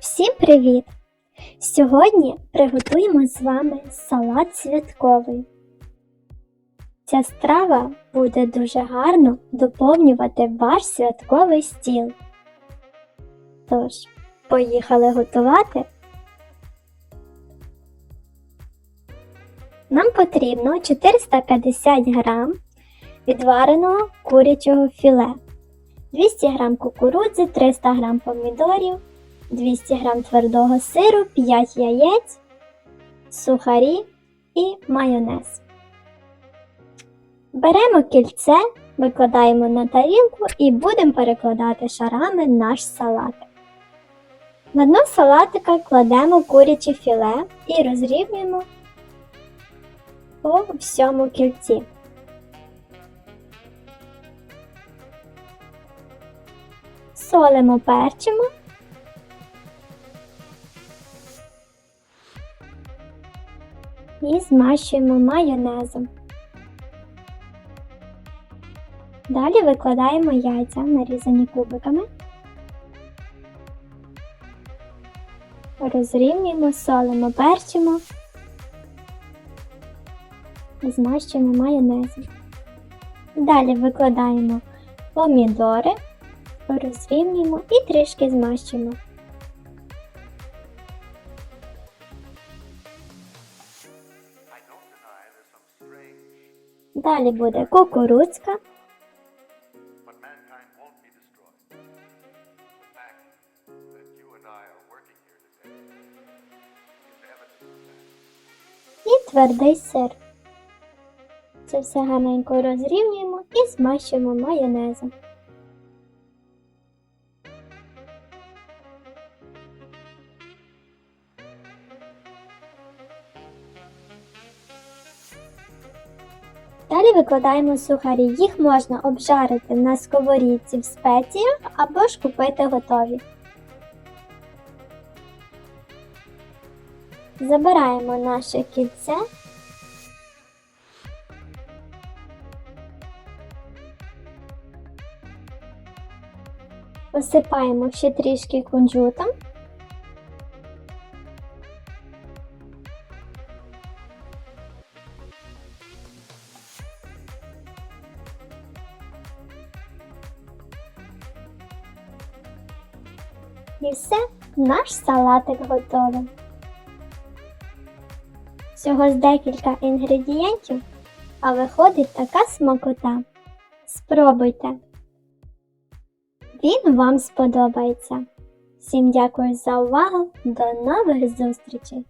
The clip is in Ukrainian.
Всім привіт! Сьогодні приготуємо з вами салат святковий. Ця страва буде дуже гарно доповнювати ваш святковий стіл. Тож, поїхали готувати. Нам потрібно 450 грам відвареного курячого філе, 200 г кукурудзи, 300 г помідорів, 200 г твердого сиру, 5 яєць, сухарі і майонез. Беремо кільце, викладаємо на тарілку і будемо перекладати шарами наш салатик. На дно салатика кладемо куряче філе і розрівнюємо по всьому кільці. Солимо, перчимо. І змащуємо майонезом. Далі викладаємо яйця, нарізані кубиками. Розрівнюємо, солимо, перчимо. І змащуємо майонезом. Далі викладаємо помідори, розрівнюємо і трішки змащуємо. Evidence буде that. і твердий сир. Це все гарненько розрівнюємо і змащуємо майонезом. Далі викладаємо сухарі. Їх можна обжарити на сковорідці в спеціях або ж купити готові. Забираємо наше кільце. Посипаємо ще трішки кунжутом. І все, наш салатик готовий. Всього з декілька інгредієнтів, а виходить така смакота. Спробуйте. Він вам сподобається. Всім дякую за увагу. До нових зустрічей!